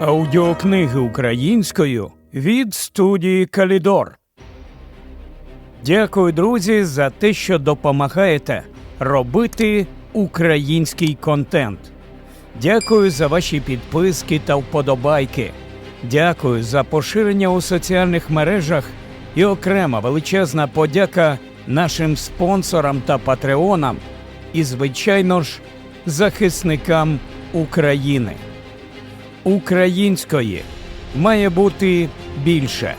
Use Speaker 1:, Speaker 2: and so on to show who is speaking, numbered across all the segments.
Speaker 1: Аудіокниги українською від студії Калідор. Дякую, друзі, за те, що допомагаєте робити український контент. Дякую за ваші підписки та вподобайки. Дякую за поширення у соціальних мережах і окрема величезна подяка нашим спонсорам та патреонам і, звичайно ж, захисникам України. Української має бути більше.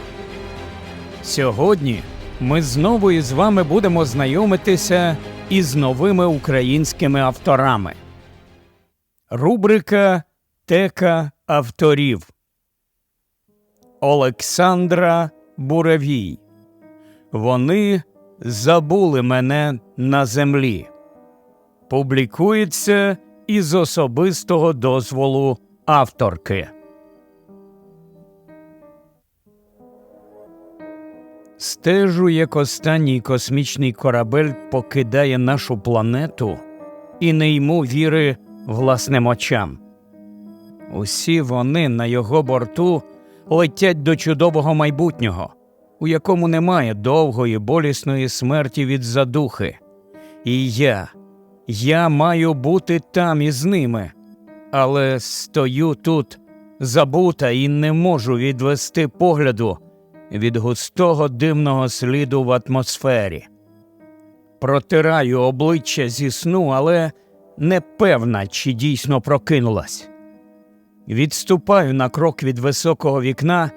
Speaker 1: Сьогодні ми знову із вами будемо знайомитися із новими українськими авторами. Рубрика Тека авторів Олександра Буревій. Вони забули мене на землі. Публікується із особистого дозволу авторки. Стежу, як останній космічний корабель покидає нашу планету і не йму віри власним очам. Усі вони на його борту летять до чудового майбутнього, у якому немає довгої болісної смерті від задухи. І я, я маю бути там із ними, але стою тут забута і не можу відвести погляду від густого димного сліду в атмосфері. Протираю обличчя зі сну, але не певна, чи дійсно прокинулась. Відступаю на крок від високого вікна,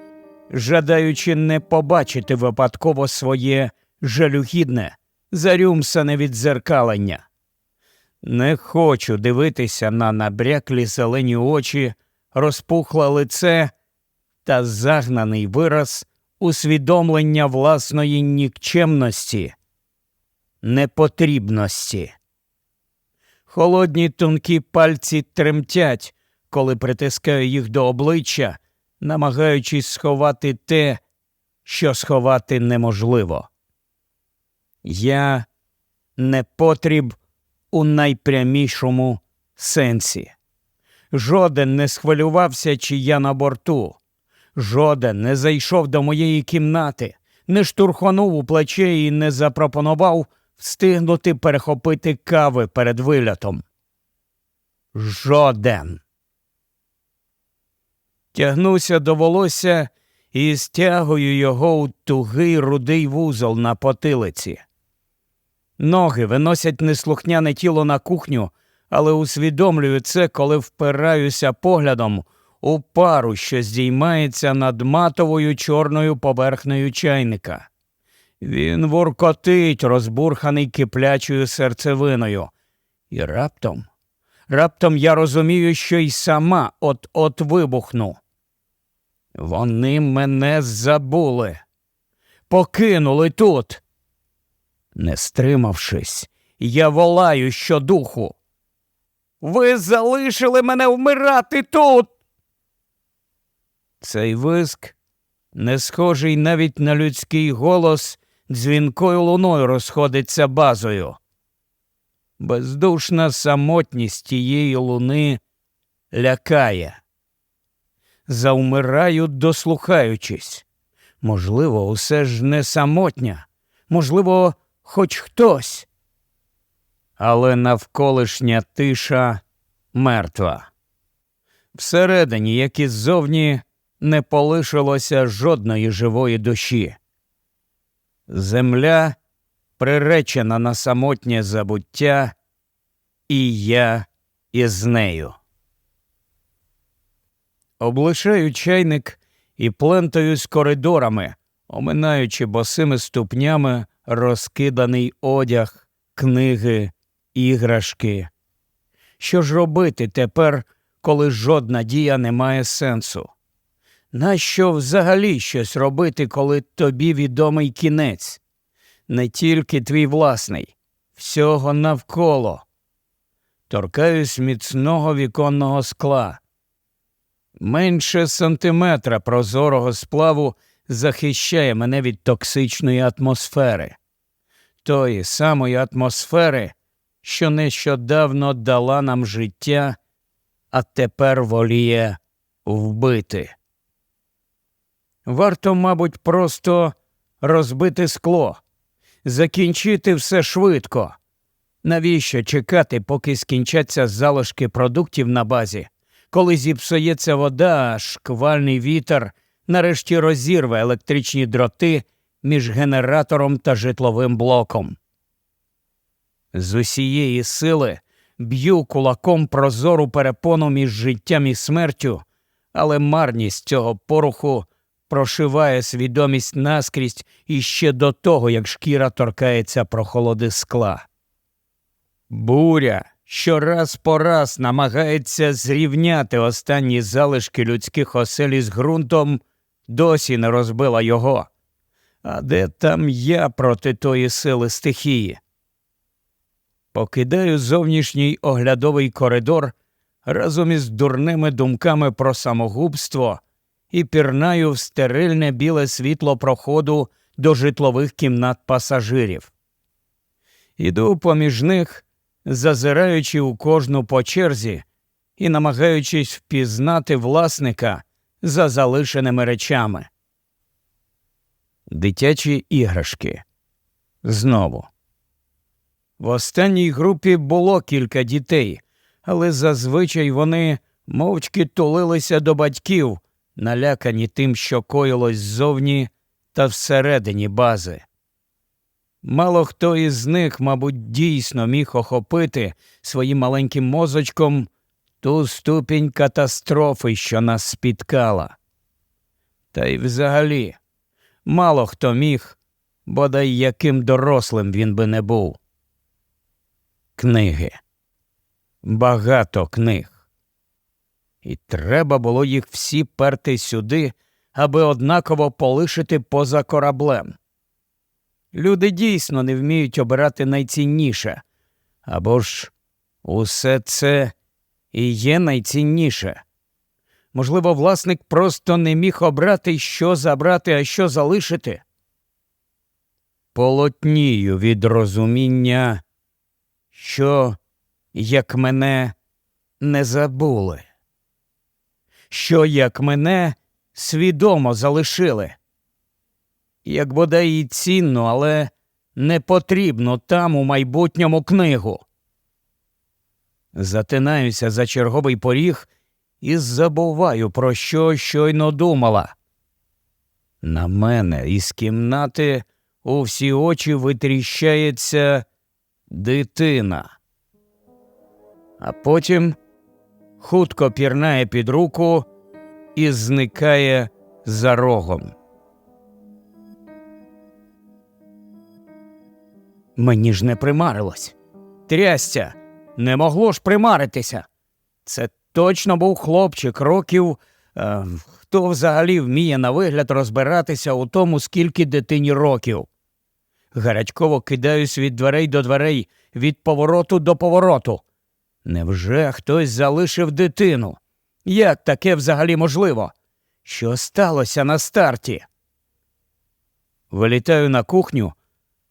Speaker 1: жадаючи не побачити випадково своє жалюгідне, зарюмсане віддзеркалення. Не хочу дивитися на набряклі зелені очі, розпухле лице та загнаний вираз усвідомлення власної нікчемності, непотрібності. Холодні тонкі пальці тремтять, коли притискаю їх до обличчя, намагаючись сховати те, що сховати неможливо. Я не потріб у найпрямішому сенсі. Жоден не схвилювався, чи я на борту. Жоден не зайшов до моєї кімнати, не штурхонув у плече і не запропонував встигнути перехопити кави перед вилятом. Жоден. Тягнуся до волосся і стягую його у тугий рудий вузол на потилиці. Ноги виносять неслухняне тіло на кухню, але усвідомлюю це, коли впираюся поглядом у пару, що здіймається над матовою чорною поверхнею чайника. Він воркотить, розбурханий киплячою серцевиною. І раптом, раптом я розумію, що й сама от-от вибухну. Вони мене забули, покинули тут. Не стримавшись, я волаю щодуху. Ви залишили мене вмирати тут. Цей виск, не схожий навіть на людський голос, дзвінкою луною розходиться базою. Бездушна самотність тієї луни лякає. Заумираю, дослухаючись. Можливо, усе ж не самотня, можливо, хоч хтось. Але навколишня тиша мертва. Всередині, як і ззовні, не полишилося жодної живої душі. Земля приречена на самотнє забуття, і я із нею. Облишаю чайник і плентаюсь коридорами, оминаючи босими ступнями розкиданий одяг, книги, іграшки. Що ж робити тепер, коли жодна дія не має сенсу? Нащо взагалі щось робити, коли тобі відомий кінець? Не тільки твій власний, всього навколо. Торкаюсь міцного віконного скла. Менше сантиметра прозорого сплаву захищає мене від токсичної атмосфери, тої самої атмосфери, що нещодавно дала нам життя, а тепер воліє вбити. Варто, мабуть, просто розбити скло, закінчити все швидко. Навіщо чекати, поки скінчаться залишки продуктів на базі, коли зіпсується вода, шквальний вітер нарешті розірве електричні дроти між генератором та житловим блоком? З усієї сили б'ю кулаком прозору перепону між життям і смертю, але марність цього поруху прошиває свідомість наскрізь іще до того, як шкіра торкається прохолоди скла. Буря щораз по раз намагається зрівняти останні залишки людських оселі з ґрунтом, досі не розбила його. А де там я проти тої сили стихії? Покидаю зовнішній оглядовий коридор разом із дурними думками про самогубство і пірнаю в стерильне біле світло проходу до житлових кімнат пасажирів. Іду поміж них, зазираючи у кожну по черзі і намагаючись впізнати власника за залишеними речами. Дитячі іграшки. Знову. В останній групі було кілька дітей, але зазвичай вони мовчки тулилися до батьків, налякані тим, що коїлось ззовні та всередині бази. Мало хто із них, мабуть, дійсно міг охопити своїм маленьким мозочком ту ступінь катастрофи, що нас спіткала. Та й взагалі, мало хто міг, бодай яким дорослим він би не був. Книги. Багато книг. І треба було їх всі перти сюди, аби однаково полишити поза кораблем. Люди дійсно не вміють обирати найцінніше, або ж усе це і є найцінніше. Можливо, власник просто не міг обрати, що забрати, а що залишити. Полотнію від розуміння, що, як мене, не забули, що, як мене, свідомо залишили. Як бодай і цінну, але не потрібно там у майбутньому книгу. Затинаюся за черговий поріг і забуваю, про що щойно думала. На мене із кімнати у всі очі витріщається дитина. А потім хутко пірнає під руку і зникає за рогом. Мені ж не примарилось. Трястя, не могло ж примаритися. Це точно був хлопчик років. Е, хто взагалі вміє на вигляд розбиратися у тому, скільки дитині років. Гарячково кидаюсь від дверей до дверей, від повороту до повороту. Невже хтось залишив дитину? Як таке взагалі можливо? Що сталося на старті? Вилітаю на кухню,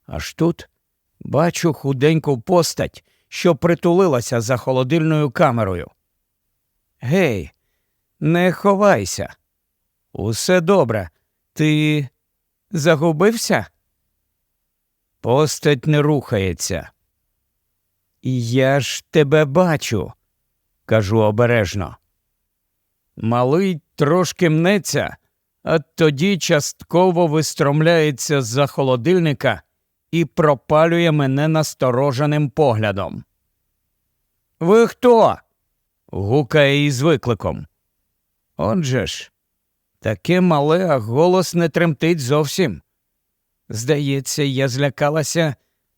Speaker 1: аж тут бачу худеньку постать, що притулилася за холодильною камерою. Гей, не ховайся. Усе добре. Ти загубився? Постать не рухається. Я ж тебе бачу, кажу обережно. Малий трошки мнеться, а тоді частково вистромляється з-за холодильника і пропалює мене настороженим поглядом. Ви хто? гукає із викликом. Отже ж, таке мале, а голос не тремтить зовсім. Здається, я злякалася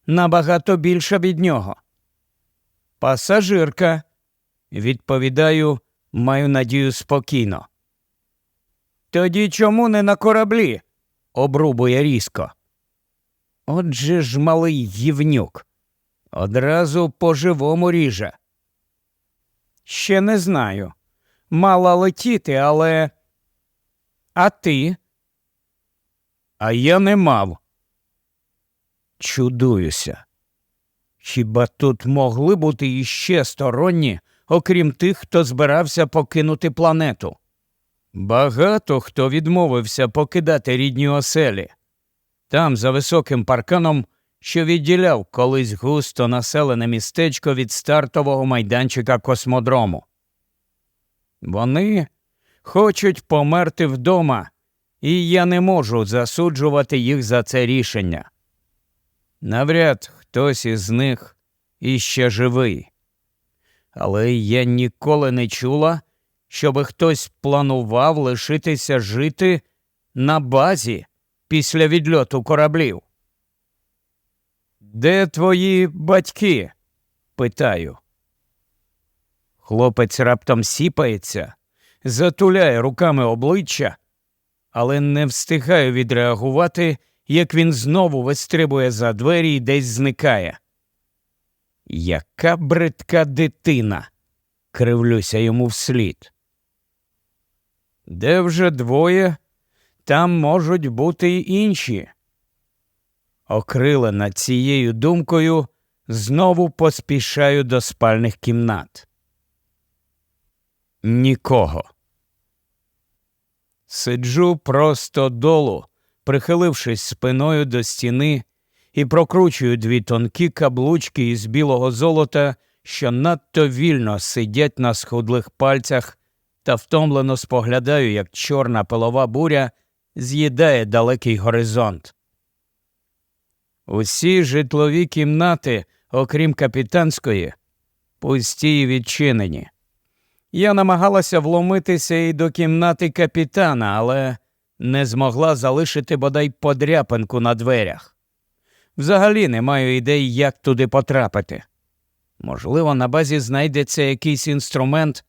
Speaker 1: набагато більше від нього. Пасажирка, відповідаю, маю надію спокійно. Тоді чому не на кораблі? обрубує різко. Отже ж малий гівнюк. Одразу по живому ріже. Ще не знаю. Мала летіти, але. А ти? А я не мав. Чудуюся. Хіба тут могли бути іще сторонні, окрім тих, хто збирався покинути планету? Багато хто відмовився покидати рідні оселі. Там, за високим парканом, що відділяв колись густо населене містечко від стартового майданчика космодрому. Вони хочуть померти вдома, і я не можу засуджувати їх за це рішення. Навряд хтось із них іще живий. Але я ніколи не чула, щоби хтось планував лишитися жити на базі після відльоту кораблів. Де твої батьки? питаю. Хлопець раптом сіпається, затуляє руками обличчя, але не встигаю відреагувати, як він знову вистрибує за двері і десь зникає. Яка бридка дитина, кривлюся йому вслід. Де вже двоє, там можуть бути й інші. Окрилена цією думкою, знову поспішаю до спальних кімнат. Нікого. Сиджу просто долу, прихилившись спиною до стіни, і прокручую дві тонкі каблучки із білого золота, що надто вільно сидять на схудлих пальцях, та втомлено споглядаю, як чорна пилова буря з'їдає далекий горизонт. Усі житлові кімнати, окрім капітанської, пусті й відчинені. Я намагалася вломитися і до кімнати капітана, але не змогла залишити бодай подряпинку на дверях. Взагалі не маю ідей, як туди потрапити. Можливо, на базі знайдеться якийсь інструмент.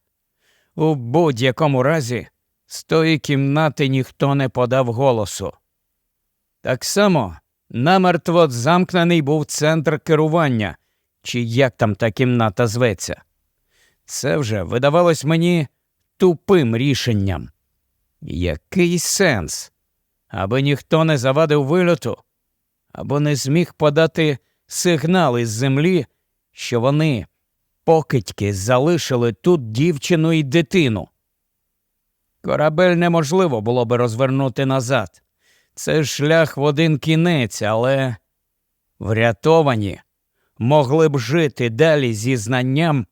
Speaker 1: У будь-якому разі з тої кімнати ніхто не подав голосу. Так само намертво замкнений був центр керування, чи як там та кімната зветься. Це вже видавалось мені тупим рішенням. Який сенс? Аби ніхто не завадив вильоту, або не зміг подати сигнал із землі, що вони покидьки залишили тут дівчину і дитину. Корабель неможливо було би розвернути назад. Це шлях в один кінець, але врятовані могли б жити далі зі знанням,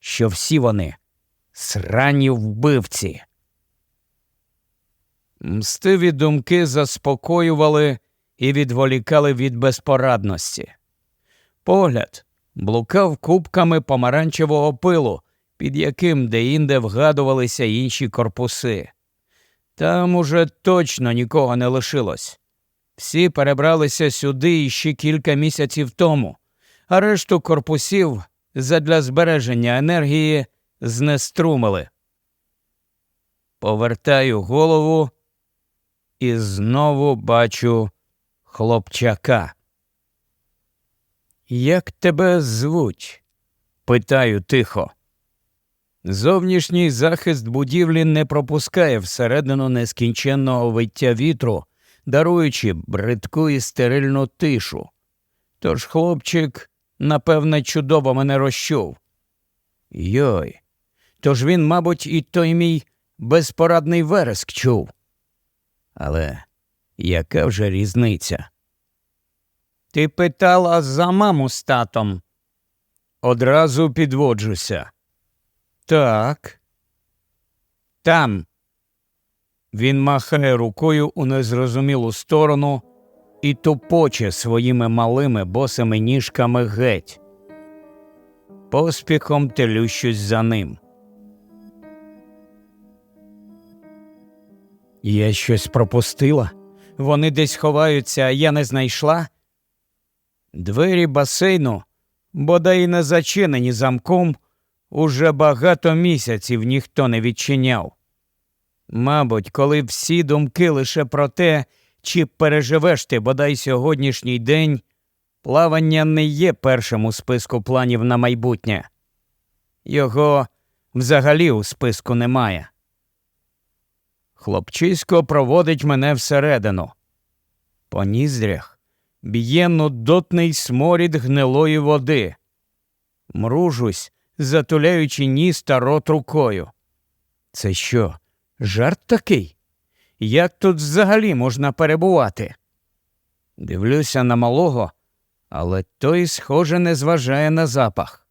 Speaker 1: що всі вони срані вбивці. Мстиві думки заспокоювали і відволікали від безпорадності. Погляд блукав кубками помаранчевого пилу, під яким деінде вгадувалися інші корпуси. Там уже точно нікого не лишилось. Всі перебралися сюди ще кілька місяців тому, а решту корпусів задля збереження енергії знеструмили. Повертаю голову і знову бачу хлопчака. Як тебе звуть? питаю тихо. Зовнішній захист будівлі не пропускає всередину нескінченного виття вітру, даруючи бридку і стерильну тишу. Тож хлопчик, напевне, чудово мене розчув. Йой, тож він, мабуть, і той мій безпорадний вереск чув. Але яка вже різниця? Ти питала за маму з татом. Одразу підводжуся. Так. Там. Він махає рукою у незрозумілу сторону і тупоче своїми малими босими ніжками геть. Поспіхом телющусь за ним. Я щось пропустила. Вони десь ховаються, а я не знайшла. Двері басейну, бодай не зачинені замком, уже багато місяців ніхто не відчиняв. Мабуть, коли всі думки лише про те, чи переживеш ти бодай сьогоднішній день, плавання не є першим у списку планів на майбутнє. Його взагалі у списку немає. Хлопчисько проводить мене всередину. По ніздрях б'є нудотний сморід гнилої води. Мружусь, затуляючи ніс та рот рукою. Це що, Жарт такий? Як тут взагалі можна перебувати? Дивлюся на малого, але той, схоже, не зважає на запах.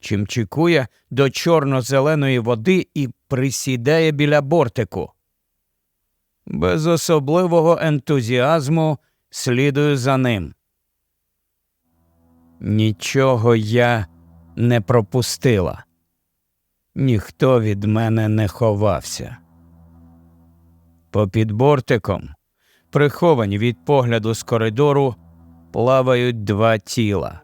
Speaker 1: Чимчикує до чорно-зеленої води і присідає біля бортику. Без особливого ентузіазму слідую за ним. Нічого я не пропустила. Ніхто від мене не ховався. Попід бортиком, приховані від погляду з коридору, плавають два тіла.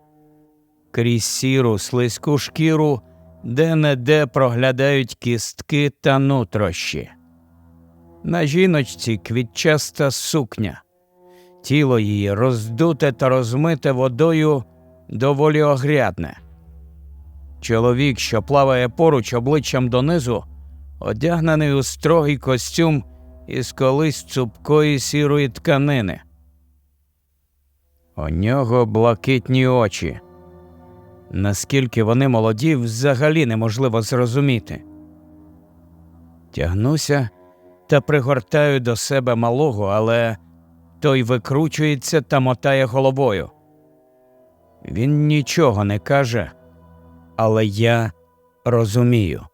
Speaker 1: Крізь сіру слизьку шкіру де не де проглядають кістки та нутрощі. На жіночці квітчаста сукня, тіло її роздуте та розмите водою доволі огрядне. Чоловік, що плаває поруч обличчям донизу, одягнений у строгий костюм із колись цупкої сірої тканини. У нього блакитні очі. Наскільки вони молоді, взагалі неможливо зрозуміти. Тягнуся та пригортаю до себе малого, але той викручується та мотає головою. Він нічого не каже, але я розумію.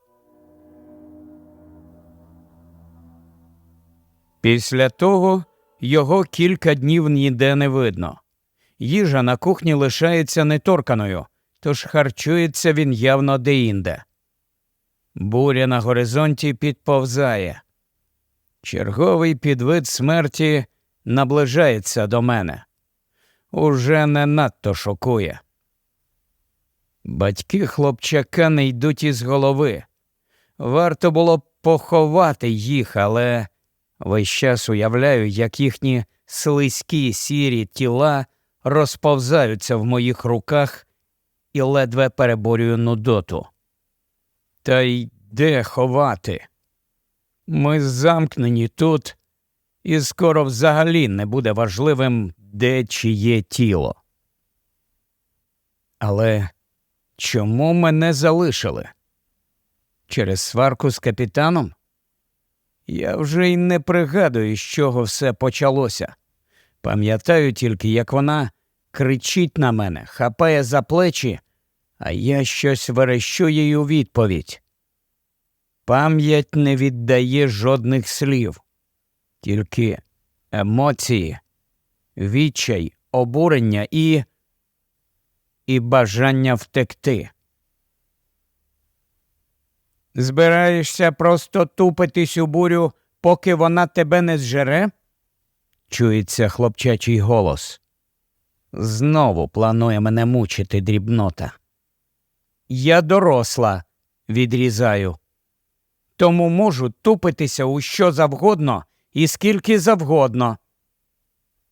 Speaker 1: Після того його кілька днів ніде не видно. Їжа на кухні лишається неторканою, тож харчується він явно деінде. Буря на горизонті підповзає. Черговий підвид смерті наближається до мене. Уже не надто шокує. Батьки хлопчака не йдуть із голови. Варто було б поховати їх, але весь час уявляю, як їхні слизькі сірі тіла розповзаються в моїх руках і ледве переборюю нудоту. Та й де ховати? Ми замкнені тут, і скоро взагалі не буде важливим, де чиє тіло. Але чому мене залишили? Через сварку з капітаном? Я вже й не пригадую, з чого все почалося. Пам'ятаю тільки, як вона кричить на мене, хапає за плечі, а я щось верещу їй у відповідь. Пам'ять не віддає жодних слів, тільки емоції, відчай, обурення і і бажання втекти. Збираєшся просто тупитись у бурю, поки вона тебе не зжере? чується хлопчачий голос. Знову планує мене мучити дрібнота. Я доросла, відрізаю. Тому можу тупитися у що завгодно і скільки завгодно.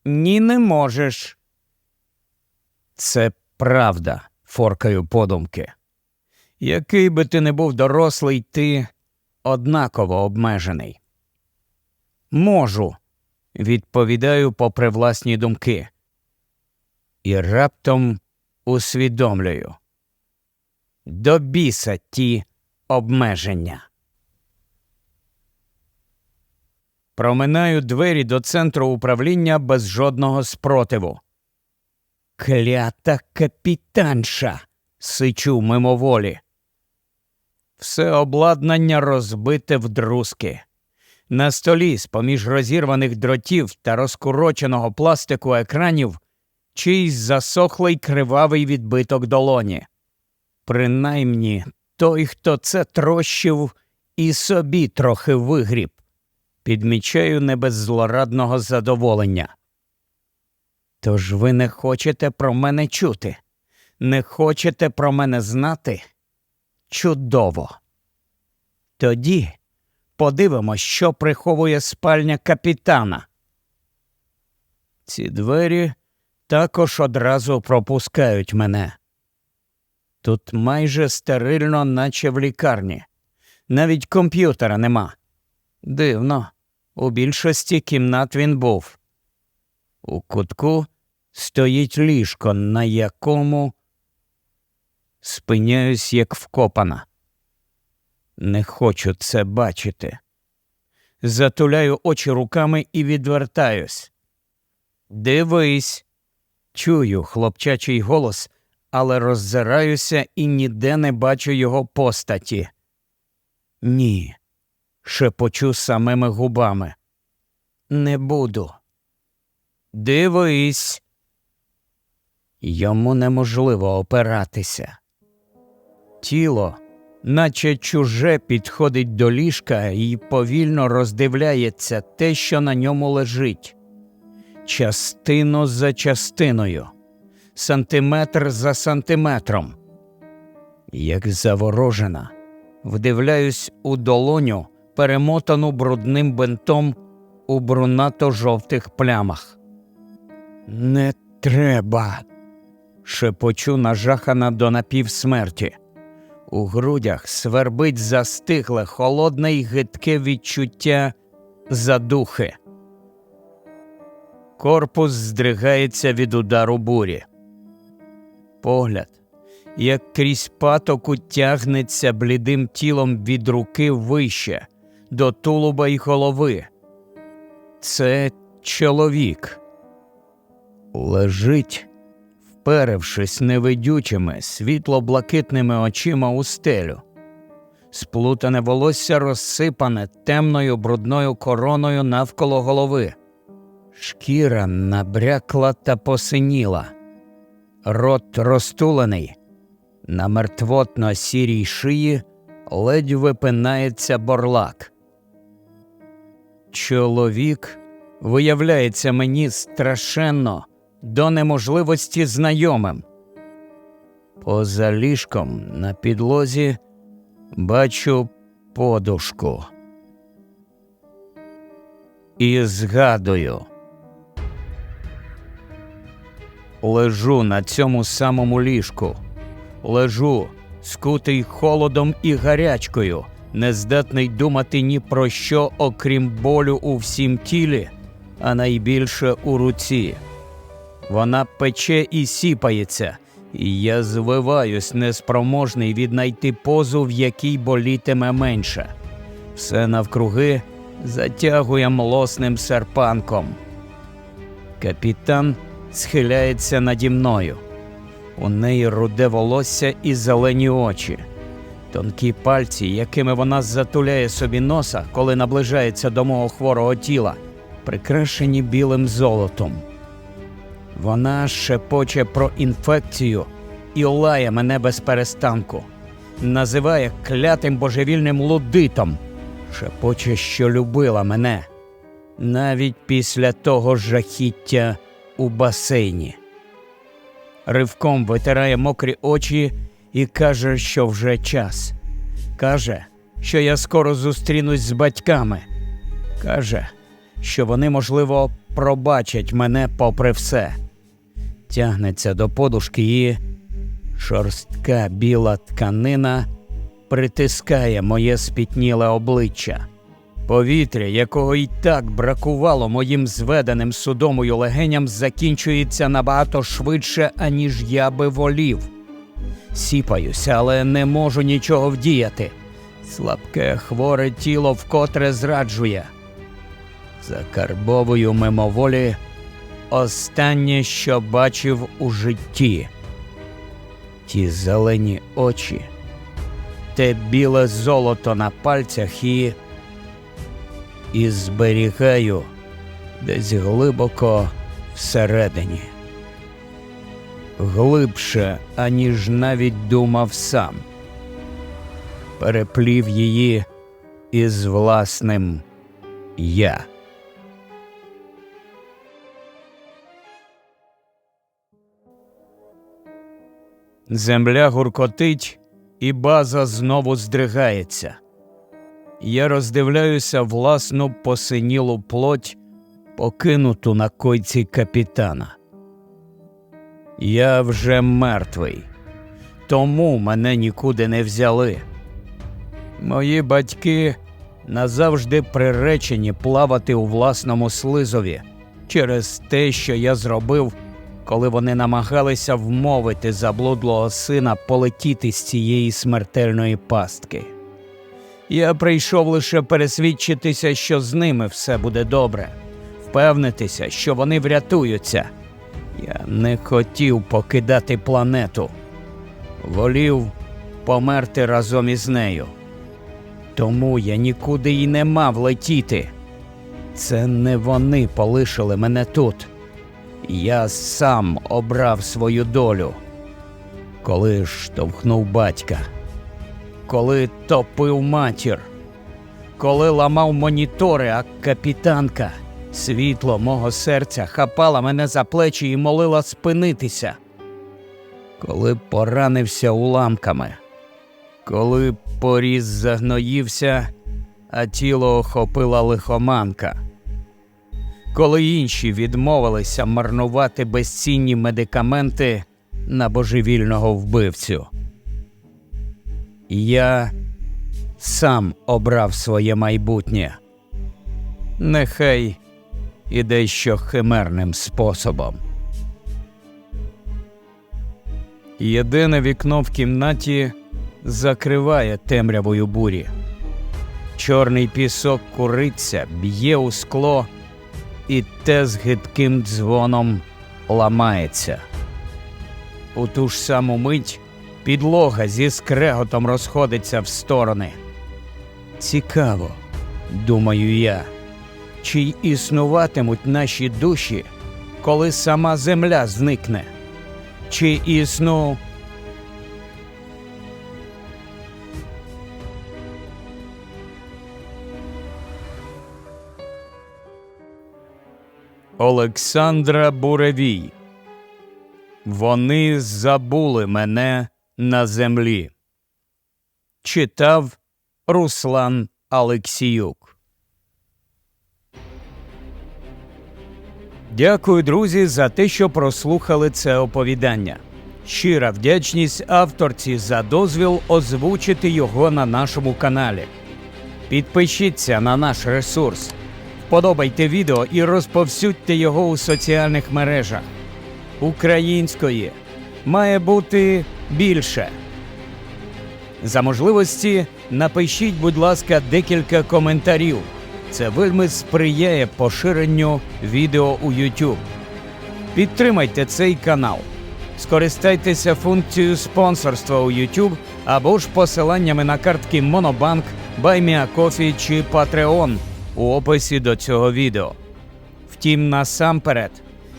Speaker 1: Ні, не можеш. Це правда, форкаю подумки. Який би ти не був дорослий, ти однаково обмежений. Можу, відповідаю попри власні думки. І раптом усвідомлюю до біса ті обмеження. Проминаю двері до центру управління без жодного спротиву. Клята капітанша. сичу мимоволі. Все обладнання розбите в друзки. На столі, з поміж розірваних дротів та розкуроченого пластику екранів, чийсь засохлий кривавий відбиток долоні. Принаймні той, хто це трощив, і собі трохи вигріб. Підмічаю не без злорадного задоволення. Тож ви не хочете про мене чути, не хочете про мене знати? Чудово. Тоді подивимось, що приховує спальня капітана. Ці двері також одразу пропускають мене. Тут майже стерильно, наче в лікарні. Навіть комп'ютера нема. Дивно, у більшості кімнат він був. У кутку стоїть ліжко, на якому спиняюсь, як вкопана. Не хочу це бачити. затуляю очі руками і відвертаюсь. Дивись. Чую хлопчачий голос, але роззираюся і ніде не бачу його постаті. Ні, шепочу самими губами. Не буду. Дивись. Йому неможливо опиратися. Тіло, наче чуже, підходить до ліжка і повільно роздивляється те, що на ньому лежить. Частину за частиною, сантиметр за сантиметром. Як заворожена, вдивляюсь у долоню, перемотану брудним бинтом у брунато жовтих плямах. Не треба. Шепочу нажахана до напівсмерті. У грудях свербить застигле, холодне й гидке відчуття задухи. Корпус здригається від удару бурі. Погляд, як крізь патоку тягнеться блідим тілом від руки вище, до тулуба й голови. Це чоловік. Лежить, вперевшись невидючими, світло-блакитними очима у стелю. Сплутане волосся розсипане темною брудною короною навколо голови. Шкіра набрякла та посиніла, рот розтулений, на мертвотно сірій шиї ледь випинається борлак. Чоловік виявляється мені страшенно до неможливості знайомим. Поза ліжком на підлозі бачу подушку. І згадую. Лежу на цьому самому ліжку, лежу, скутий холодом і гарячкою, нездатний думати ні про що, окрім болю у всім тілі, а найбільше у руці. Вона пече і сіпається, і я звиваюсь, неспроможний віднайти позу, в якій болітиме менше. Все навкруги затягує млосним серпанком. Капітан схиляється наді мною. У неї руде волосся і зелені очі. Тонкі пальці, якими вона затуляє собі носа, коли наближається до мого хворого тіла, прикрашені білим золотом. Вона шепоче про інфекцію і лає мене без перестанку, називає клятим божевільним лудитом, шепоче, що любила мене, навіть після того жахіття у басейні. Ривком витирає мокрі очі і каже, що вже час. Каже, що я скоро зустрінусь з батьками. Каже, що вони, можливо, пробачать мене попри все. Тягнеться до подушки і шорстка біла тканина притискає моє спітніле обличчя. Повітря, якого й так бракувало моїм зведеним судомою легеням, закінчується набагато швидше, аніж я би волів. Сіпаюся, але не можу нічого вдіяти. Слабке, хворе тіло вкотре зраджує. Закарбовую мимоволі останнє, що бачив у житті. Ті зелені очі, те біле золото на пальцях і і зберігаю десь глибоко всередині. Глибше, аніж навіть думав сам, переплів її із власним я. Земля гуркотить, і база знову здригається. Я роздивляюся власну посинілу плоть, покинуту на койці капітана. Я вже мертвий, тому мене нікуди не взяли. Мої батьки назавжди приречені плавати у власному слизові через те, що я зробив, коли вони намагалися вмовити заблудлого сина полетіти з цієї смертельної пастки. Я прийшов лише пересвідчитися, що з ними все буде добре, впевнитися, що вони врятуються. Я не хотів покидати планету, волів померти разом із нею. Тому я нікуди й не мав летіти. Це не вони полишили мене тут. Я сам обрав свою долю. Коли штовхнув батька, коли топив матір, коли ламав монітори, а капітанка, світло мого серця хапала мене за плечі і молила спинитися, коли поранився уламками, коли поріз загноївся, а тіло охопила лихоманка коли інші відмовилися марнувати безцінні медикаменти на божевільного вбивцю. Я сам обрав своє майбутнє, нехай і дещо химерним способом. Єдине вікно в кімнаті закриває темрявою бурі. Чорний пісок куриться, б'є у скло і те з гидким дзвоном ламається. У ту ж саму мить підлога зі скреготом розходиться в сторони. Цікаво, думаю я, чи й існуватимуть наші душі, коли сама земля зникне, чи існу. Олександра Буревій. Вони забули мене на землі. Читав Руслан Алексіюк. Дякую, друзі, за те, що прослухали це оповідання. Щира вдячність авторці за дозвіл озвучити його на нашому каналі. Підпишіться на наш ресурс. Вподобайте відео і розповсюдьте його у соціальних мережах. Української має бути більше. За можливості напишіть, будь ласка, декілька коментарів. Це вельми сприяє поширенню відео у YouTube. Підтримайте цей канал. Скористайтеся функцією спонсорства у YouTube або ж посиланнями на картки Monobank, BuyMeACoffee чи Patreon у описі до цього відео. Втім, насамперед,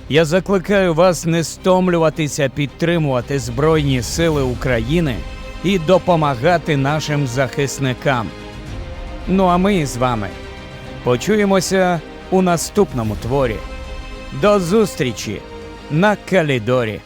Speaker 1: я закликаю вас не стомлюватися підтримувати Збройні Сили України і допомагати нашим захисникам. Ну а ми з вами почуємося у наступному творі. До зустрічі на Калідорі!